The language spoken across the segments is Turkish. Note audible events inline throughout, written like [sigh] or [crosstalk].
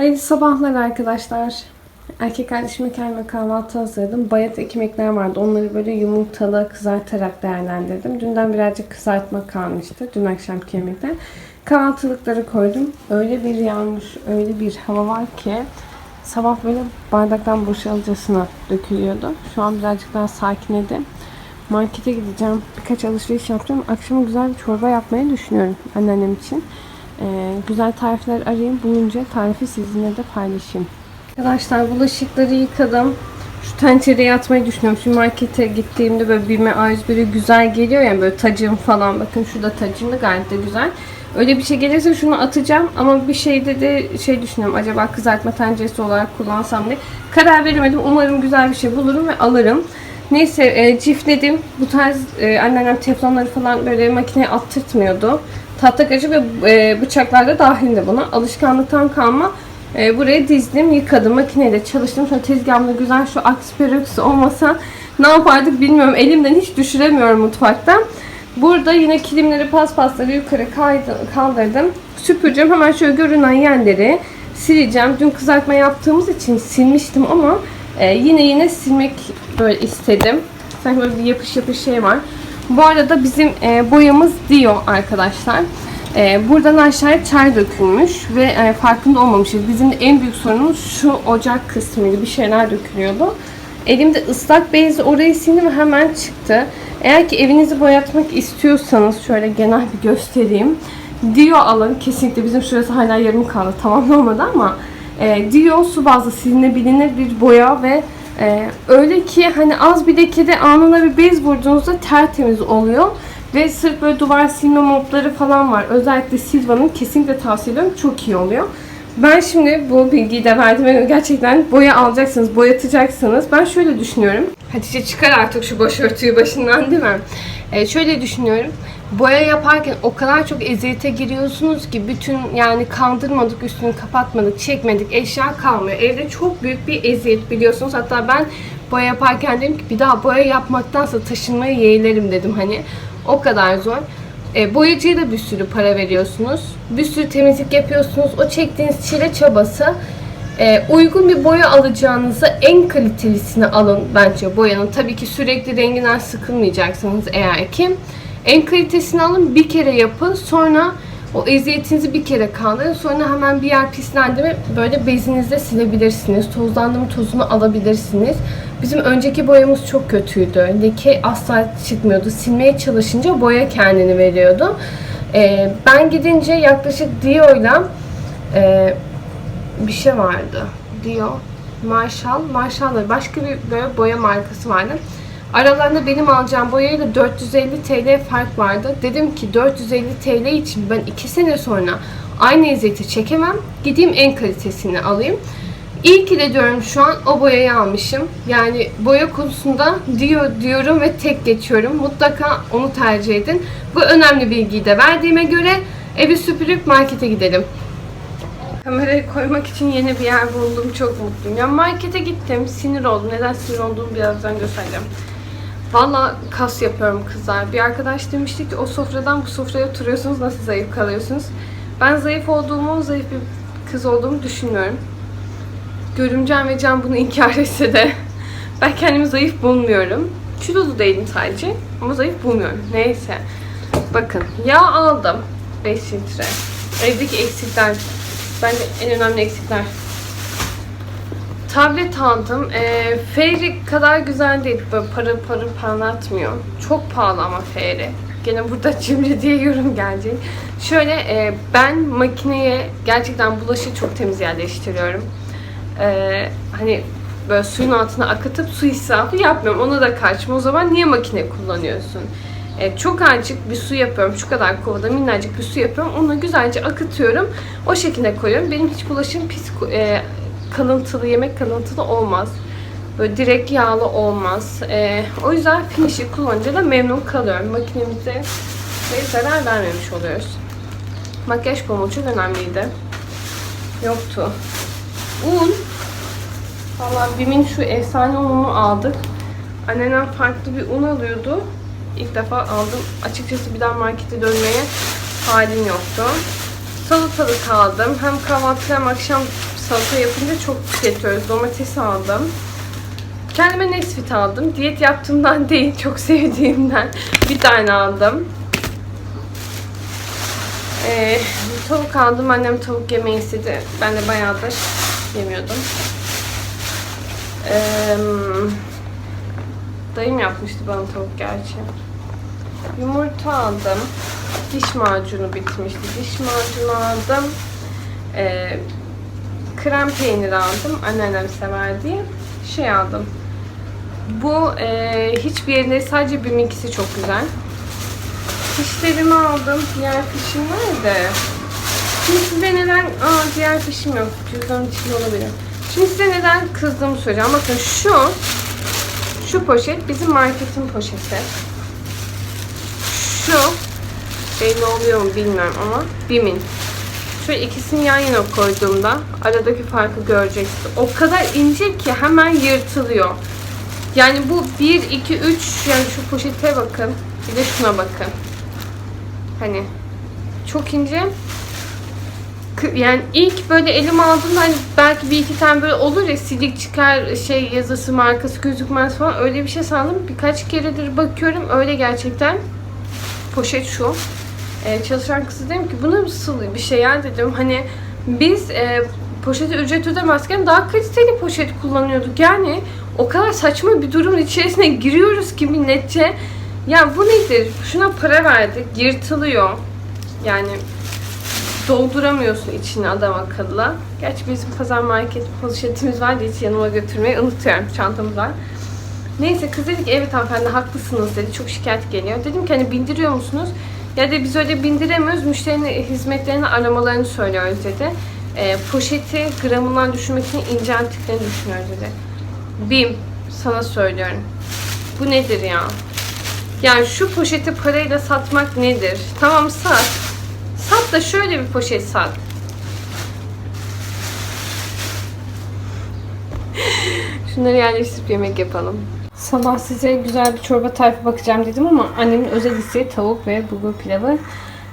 Hayırlı sabahlar arkadaşlar. Erkek kardeşime kendime kahvaltı hazırladım. Bayat ekmekler vardı. Onları böyle yumurtalı kızartarak değerlendirdim. Dünden birazcık kızartma kalmıştı. Dün akşamki yemekten. Kahvaltılıkları koydum. Öyle bir yağmur, öyle bir hava var ki sabah böyle bardaktan boşalcasına dökülüyordu. Şu an birazcık daha sakinledi. Markete gideceğim. Birkaç alışveriş yapacağım. Akşama güzel bir çorba yapmayı düşünüyorum anneannem için. Ee, güzel tarifler arayayım. Bulunca tarifi sizinle de paylaşayım. Arkadaşlar bulaşıkları yıkadım. Şu tencereye atmayı düşünüyorum. Şu markete gittiğimde böyle bime A101'e güzel geliyor ya böyle tacım falan. Bakın şurada tacım da gayet de güzel. Öyle bir şey gelirse şunu atacağım ama bir şeyde de şey düşünüyorum. Acaba kızartma tenceresi olarak kullansam diye. Karar veremedim. Umarım güzel bir şey bulurum ve alırım. Neyse e, çiftledim. Bu tarz e, anneannem teflonları falan böyle makineye attırtmıyordu. Tahta kaşık ve e, bıçaklar da dahildi buna. Alışkanlıktan kalma. E, buraya dizdim, yıkadım, makineyle çalıştım. Sonra tezgahımda güzel şu aksperöks olmasa ne yapardık bilmiyorum. Elimden hiç düşüremiyorum mutfaktan. Burada yine kilimleri, paspasları yukarı kaldırdım. Süpüreceğim. Hemen şöyle görünen yerleri sileceğim. Dün kızartma yaptığımız için silmiştim ama e, yine yine silmek böyle istedim. Sanki böyle bir yapış yapış şey var. Bu arada bizim e, boyamız Dio arkadaşlar. E, buradan aşağıya çay dökülmüş ve e, farkında olmamışız. Bizim de en büyük sorunumuz şu ocak kısmıydı. Bir şeyler dökülüyordu. Elimde ıslak bezle orayı sildim ve hemen çıktı. Eğer ki evinizi boyatmak istiyorsanız şöyle genel bir göstereyim. Dio alın. Kesinlikle bizim şurası hala yarım kaldı. Tamamlamadı ama e, Dio su bazlı silinebilir bir boya ve e, öyle ki hani az bir lekede anına bir bez vurduğunuzda tertemiz oluyor. Ve sırf böyle duvar silme modları falan var. Özellikle Silva'nın kesinlikle tavsiye ediyorum. Çok iyi oluyor. Ben şimdi bu bilgiyi de verdim. ve Gerçekten boya alacaksınız, boyatacaksınız. Ben şöyle düşünüyorum. Hatice çıkar artık şu başörtüyü başından değil mi? Ee, şöyle düşünüyorum. Boya yaparken o kadar çok eziyete giriyorsunuz ki bütün yani kaldırmadık, üstünü kapatmadık, çekmedik, eşya kalmıyor. Evde çok büyük bir eziyet biliyorsunuz. Hatta ben boya yaparken dedim ki bir daha boya yapmaktansa taşınmayı yeğlerim dedim hani. O kadar zor. E, boyacıya da bir sürü para veriyorsunuz. Bir sürü temizlik yapıyorsunuz. O çektiğiniz çile çabası. E, uygun bir boya alacağınızda en kalitelisini alın bence boyanın. Tabii ki sürekli renginden sıkılmayacaksınız eğer ki. En kalitesini alın bir kere yapın. Sonra o eziyetinizi bir kere kaldırın. Sonra hemen bir yer pislendi mi böyle bezinizle silebilirsiniz. Tozlandı mı tozunu alabilirsiniz. Bizim önceki boyamız çok kötüydü. Leke asla çıkmıyordu. Silmeye çalışınca boya kendini veriyordu. Ee, ben gidince yaklaşık Dio'yla e, bir şey vardı. Dio, Marshall, Marshall'la başka bir böyle boya markası vardı. Aralarında benim alacağım boyayla 450 TL fark vardı. Dedim ki 450 TL için ben 2 sene sonra aynı eziyeti çekemem. Gideyim en kalitesini alayım. İyi ki de diyorum şu an o boyayı almışım. Yani boya konusunda diyor diyorum ve tek geçiyorum. Mutlaka onu tercih edin. Bu önemli bilgiyi de verdiğime göre evi süpürüp markete gidelim. Kamerayı koymak için yeni bir yer buldum. Çok mutluyum. Ya markete gittim. Sinir oldum. Neden sinir olduğumu birazdan göstereceğim. Valla kas yapıyorum kızlar. Bir arkadaş demişti ki o sofradan bu sofraya oturuyorsunuz nasıl zayıf kalıyorsunuz? Ben zayıf olduğumu, zayıf bir kız olduğumu düşünmüyorum. Görümcem ve Can bunu inkar etse de [laughs] ben kendimi zayıf bulmuyorum. Kilolu değilim sadece ama zayıf bulmuyorum. Neyse. Bakın yağ aldım. 5 litre. Evdeki eksikler. Bence en önemli eksikler. Tablet aldım. E, Fairy kadar güzel değil. Böyle para para parlatmıyor. Çok pahalı ama Fairy. Gene burada cimri diye yorum gelecek. Şöyle e, ben makineye gerçekten bulaşığı çok temiz yerleştiriyorum. E, hani böyle suyun altına akıtıp su israfı yapmıyorum. Ona da kaçma. O zaman niye makine kullanıyorsun? E, çok azıcık bir su yapıyorum. Şu kadar kovada minnacık bir su yapıyorum. Onu güzelce akıtıyorum. O şekilde koyuyorum. Benim hiç bulaşığım pis e, kalıntılı, yemek kalıntılı olmaz. Böyle direkt yağlı olmaz. E, o yüzden finish'i kullanınca da memnun kalıyorum. Makinemize ve zarar vermemiş oluyoruz. Makyaj pamuğu çok önemliydi. Yoktu. Un. Valla Bim'in şu efsane ununu aldık. Annenem farklı bir un alıyordu. İlk defa aldım. Açıkçası bir daha markete dönmeye halim yoktu. Salatalık aldım. Hem kahvaltı hem akşam salata yapınca çok tüketiyoruz. Domates aldım. Kendime Nesfit aldım. Diyet yaptığımdan [laughs] değil, çok sevdiğimden bir tane aldım. Ee, tavuk aldım. Annem tavuk yemeyi istedi. Ben de bayağıdır yemiyordum. Ee, dayım yapmıştı bana tavuk gerçi. Yumurta aldım. Diş macunu bitmişti. Diş macunu aldım. Ee, krem peynir aldım. Anneannem sever diye. Şey aldım. Bu e, hiçbir yerinde sadece BİM'inkisi çok güzel. Fişlerimi aldım. Diğer fişim nerede? Şimdi size neden... Aa diğer fişim yok. Cüzdanın içinde olabilir. Şimdi size neden kızdığımı söyleyeceğim. Bakın şu şu poşet bizim marketin poşeti. Şu belli oluyor mu bilmiyorum ama BİM'in. Şöyle ikisini yan yana koyduğumda aradaki farkı göreceksiniz. O kadar ince ki hemen yırtılıyor. Yani bu 1, 2, 3 yani şu poşete bakın. Bir de şuna bakın. Hani çok ince. Yani ilk böyle elime aldığımda hani belki bir iki tane böyle olur ya silik çıkar şey yazısı markası gözükmez falan öyle bir şey sandım. Birkaç keredir bakıyorum öyle gerçekten. Poşet şu. Ee, çalışan kızı dedim ki bu nasıl bir şey ya dedim. Hani biz e, poşete ücret ödemezken daha kaliteli poşet kullanıyorduk. Yani o kadar saçma bir durumun içerisine giriyoruz ki milletçe. Ya bu nedir? Şuna para verdik. Yırtılıyor. Yani dolduramıyorsun içini adam akıllı. Gerçi bizim pazar market poşetimiz var diye hiç yanıma götürmeyi unutuyorum. Çantamız var. Neyse kız dedi ki evet hanımefendi haklısınız dedi. Çok şikayet geliyor. Dedim ki hani bindiriyor musunuz? Ya da biz öyle bindiremiyoruz. Müşterinin hizmetlerini aramalarını söylüyoruz dedi. E, poşeti gramından düşürmek için incelttiklerini düşünüyoruz dedi. Bim sana söylüyorum. Bu nedir ya? Yani şu poşeti parayla satmak nedir? Tamam sat. Sat da şöyle bir poşet sat. [laughs] Şunları yerleştirip yemek yapalım. Sabah size güzel bir çorba tarifi bakacağım dedim ama annemin özel isteği tavuk ve bulgur pilavı.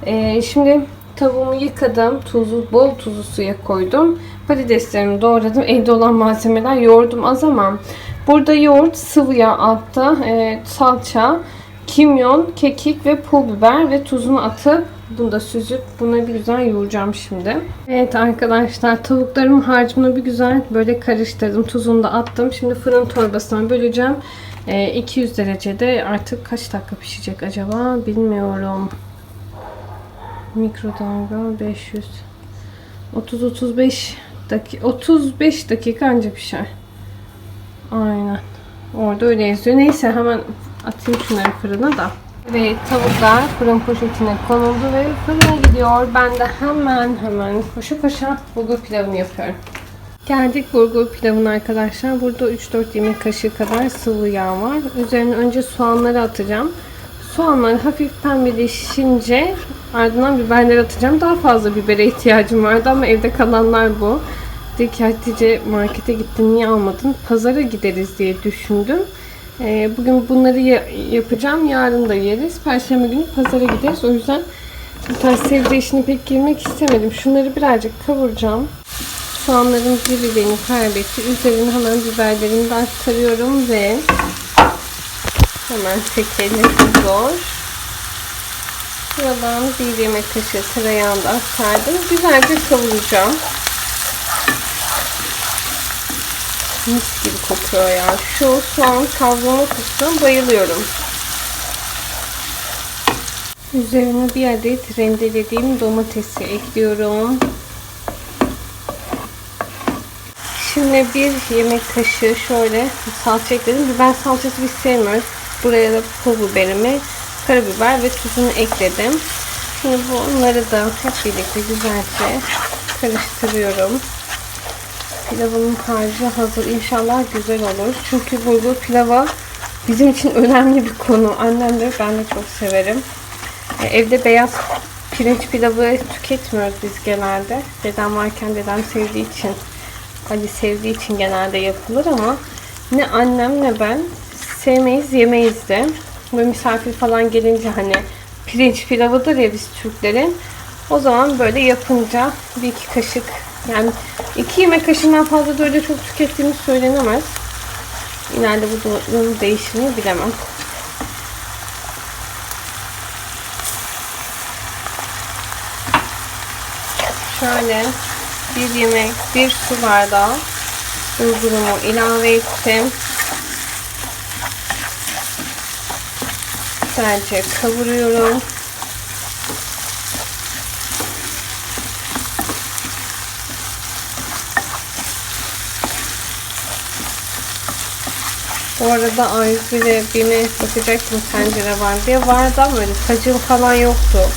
Ee, şimdi tavuğumu yıkadım. Tuzu, bol tuzlu suya koydum. Patateslerimi doğradım. Evde olan malzemeler yoğurdum az ama burada yoğurt, sıvı yağ altta, e, salça, kimyon, kekik ve pul biber ve tuzunu atıp bunu da süzüp bunları bir güzel yoğuracağım şimdi. Evet arkadaşlar tavuklarımın harcını bir güzel böyle karıştırdım. Tuzunu da attım. Şimdi fırın torbasına böleceğim. Ee, 200 derecede artık kaç dakika pişecek acaba bilmiyorum. Mikrodalga 500 30-35 dakika 35 dakika anca pişer. Aynen. Orada öyle yazıyor. Neyse hemen atayım şunları fırına da. Ve tavuklar fırın poşetine konuldu ve fırına gidiyor. Ben de hemen hemen koşu koşa bulgur pilavını yapıyorum. Geldik bulgur pilavına arkadaşlar. Burada 3-4 yemek kaşığı kadar sıvı yağ var. Üzerine önce soğanları atacağım. Soğanlar hafif pembeleşince ardından biberleri atacağım. Daha fazla bibere ihtiyacım vardı ama evde kalanlar bu. Dedi ki Hatice markete gittin niye almadın? Pazara gideriz diye düşündüm. Ee, bugün bunları ya- yapacağım. Yarın da yeriz. Perşembe günü pazara gideriz. O yüzden bu tarz sebze işine pek girmek istemedim. Şunları birazcık kavuracağım. Soğanların bir biberini kaybetti. Üzerine hemen biberlerimi de aktarıyorum ve hemen tekerle zor. Buradan bir yemek kaşığı tereyağını da aktardım. Güzelce kavuracağım. Mis gibi kokuyor ya. Şu soğan kavrulma kokusuna bayılıyorum. Üzerine bir adet rendelediğim domatesi ekliyorum. Şimdi bir yemek kaşığı şöyle salça ekledim. Biber salçası biz sevmiyoruz. Buraya da pul biberimi, karabiber ve tuzunu ekledim. Şimdi bunları da hep birlikte güzelce karıştırıyorum. Pilavın harcı hazır. İnşallah güzel olur. Çünkü bulgur pilava bizim için önemli bir konu. Annem de ben de çok severim. E, Evde beyaz pirinç pilavı tüketmiyoruz biz genelde. Dedem varken dedem sevdiği için Ali sevdiği için genelde yapılır ama ne annem ne ben sevmeyiz yemeyiz de. Ve misafir falan gelince hani pirinç pilavıdır ya biz Türklerin. O zaman böyle yapınca bir iki kaşık Yani iki yemek kaşığından fazla da öyle çok tükettiğimiz söylenemez. İleride bu durumun değişimini bilemem. Şöyle bir yemek, bir su bardağı bulgurumu ilave ettim. Güzelce kavuruyorum. Bu arada A101'e ve BİM'e bakacaktım tencere var diye. Vardı ama böyle tacım falan yoktu.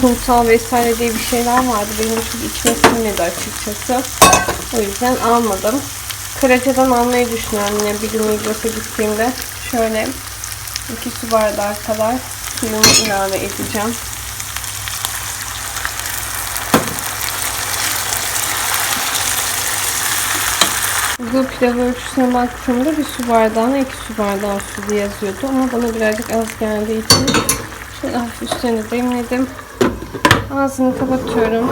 Kumsal vesaire diye bir şeyler vardı. Benim çok içime sinmedi açıkçası. O yüzden almadım. Karaca'dan almayı düşünüyorum yine bir gün Migros'a gittiğimde. Şöyle iki su bardağı kadar suyumu ilave edeceğim. Google pilav ölçüsüne baktığımda bir su bardağına iki su bardağı su diye yazıyordu ama bana birazcık az geldiği için şöyle hafif üstüne demledim. Ağzını kapatıyorum.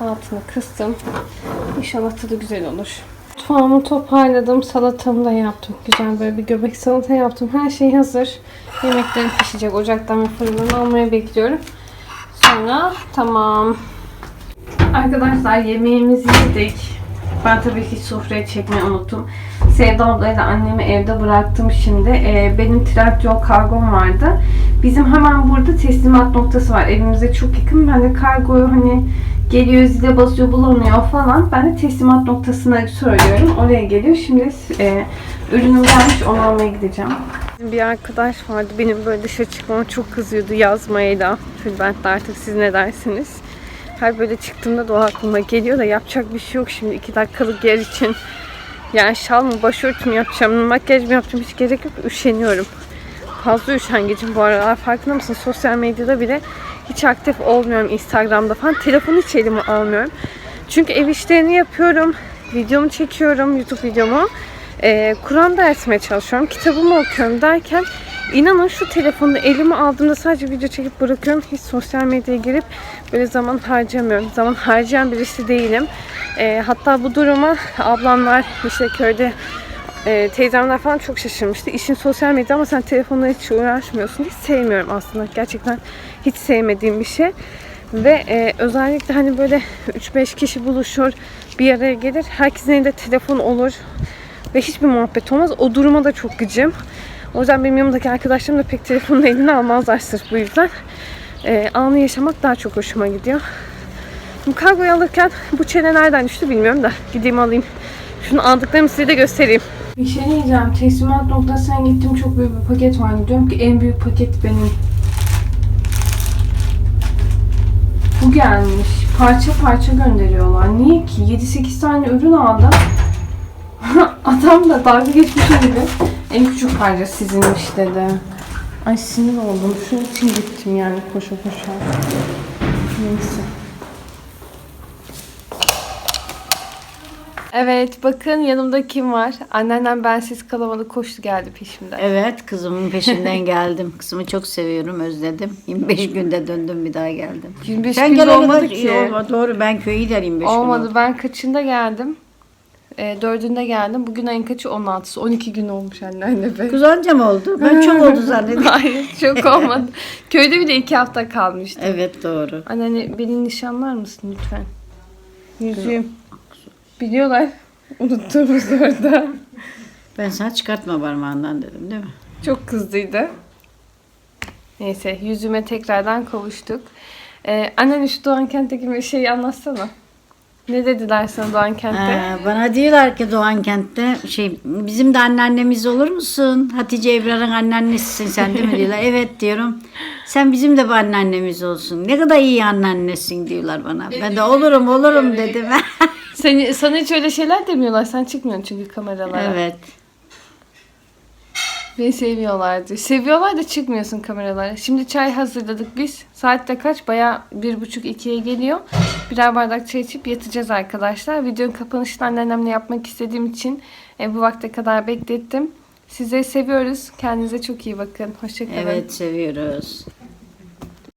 Altını kıstım. İnşallah tadı güzel olur. Mutfağımı toparladım. Salatamı da yaptım. Güzel böyle bir göbek salata yaptım. Her şey hazır. Yemeklerim pişecek. Ocaktan ve fırından almaya bekliyorum. Sonra tamam. Arkadaşlar yemeğimizi yedik. Ben tabii ki sofraya çekmeyi unuttum. Sevda ablayla annemi evde bıraktım şimdi. Ee, benim Trendyol kargom vardı. Bizim hemen burada teslimat noktası var. Evimize çok yakın. Ben de kargoyu hani geliyor zile basıyor bulamıyor falan. Ben de teslimat noktasına söylüyorum. Oraya geliyor. Şimdi e, ürünüm gelmiş onu almaya gideceğim. Bir arkadaş vardı. Benim böyle dışarı çıkmama çok kızıyordu yazmayla. Tülbent'te artık siz ne dersiniz? Her böyle çıktığımda da o aklıma geliyor da yapacak bir şey yok şimdi iki dakikalık yer için. Yani şal mı başörtü mü yapacağım, makyaj mı yapacağım hiç gerek yok. Üşeniyorum. Fazla üşengecim bu aralar. Farkında mısın? Sosyal medyada bile hiç aktif olmuyorum. Instagram'da falan. Telefonu hiç elime almıyorum. Çünkü ev işlerini yapıyorum. Videomu çekiyorum. YouTube videomu. Ee, Kur'an dersime çalışıyorum. Kitabımı okuyorum derken İnanın şu telefonu elime aldığımda sadece video çekip bırakıyorum. Hiç sosyal medyaya girip böyle zaman harcamıyorum. Zaman harcayan birisi değilim. Ee, hatta bu duruma ablamlar işte köyde e, teyzemler falan çok şaşırmıştı. İşin sosyal medya ama sen telefonla hiç uğraşmıyorsun. Hiç sevmiyorum aslında. Gerçekten hiç sevmediğim bir şey. Ve e, özellikle hani böyle 3-5 kişi buluşur, bir araya gelir. Herkesin elinde telefon olur ve hiçbir muhabbet olmaz. O duruma da çok gıcım. O yüzden benim yanımdaki arkadaşlarım da pek telefonun eline almazlar sırf bu yüzden. E, anı yaşamak daha çok hoşuma gidiyor. Bu kargoyu alırken bu çene nereden düştü bilmiyorum da gideyim alayım. Şunu aldıklarımı size de göstereyim. Bir şey diyeceğim. Teslimat noktasına gittim. Çok büyük bir paket vardı. Diyorum ki en büyük paket benim. Bu gelmiş. Parça parça gönderiyorlar. Niye ki? 7-8 tane ürün aldım. [laughs] Adam da dalga geçmiş gibi. En küçük parça sizinmiş dedi. Ay sinir oldum. Şunun için gittim yani koşa koşa. Neyse. Evet bakın yanımda kim var? Anneannem bensiz kalamadı koştu geldi peşimden. Evet kızımın peşinden [laughs] geldim. Kızımı çok seviyorum, özledim. 25 günde döndüm bir daha geldim. 25 Sen gün olmadı de- ki. Olmadı, doğru ben köye gider 25 gün Olmadı. Ben kaçında geldim? E, dördünde geldim. Bugün ayın kaçı? 16'sı. 12 gün olmuş anneanne be. Kız anca mı oldu? Ben çok [laughs] oldu zannediyorum. Hayır çok olmadı. [laughs] Köyde bile iki hafta kalmıştım. evet doğru. Anneanne beni nişanlar mısın lütfen? Yüzüğüm. Biliyorlar. Unuttuğumuz orada. Ben sana çıkartma parmağından dedim değil mi? Çok kızdıydı. Neyse yüzüme tekrardan kavuştuk. Ee, annen şu Doğan Kent'teki bir şeyi anlatsana. Ne dediler sana Doğan Kent'te? Ee, bana diyorlar ki Doğan kentte şey bizim de anneannemiz olur musun? Hatice Ebrar'ın anneannesisin sen değil mi diyorlar. [laughs] Evet diyorum. Sen bizim de bir anneannemiz olsun. Ne kadar iyi anneannesin diyorlar bana. Ben de olurum olurum dedim. [laughs] Seni, sana hiç öyle şeyler demiyorlar. Sen çıkmıyorsun çünkü kameralara. evet. Beni seviyorlardı. Seviyorlar da çıkmıyorsun kameralara. Şimdi çay hazırladık biz. Saat de kaç? Baya bir buçuk ikiye geliyor. Birer bardak çay içip yatacağız arkadaşlar. Videonun kapanışını anneannemle yapmak istediğim için e, bu vakte kadar beklettim. Sizleri seviyoruz. Kendinize çok iyi bakın. Hoşçakalın. Evet seviyoruz.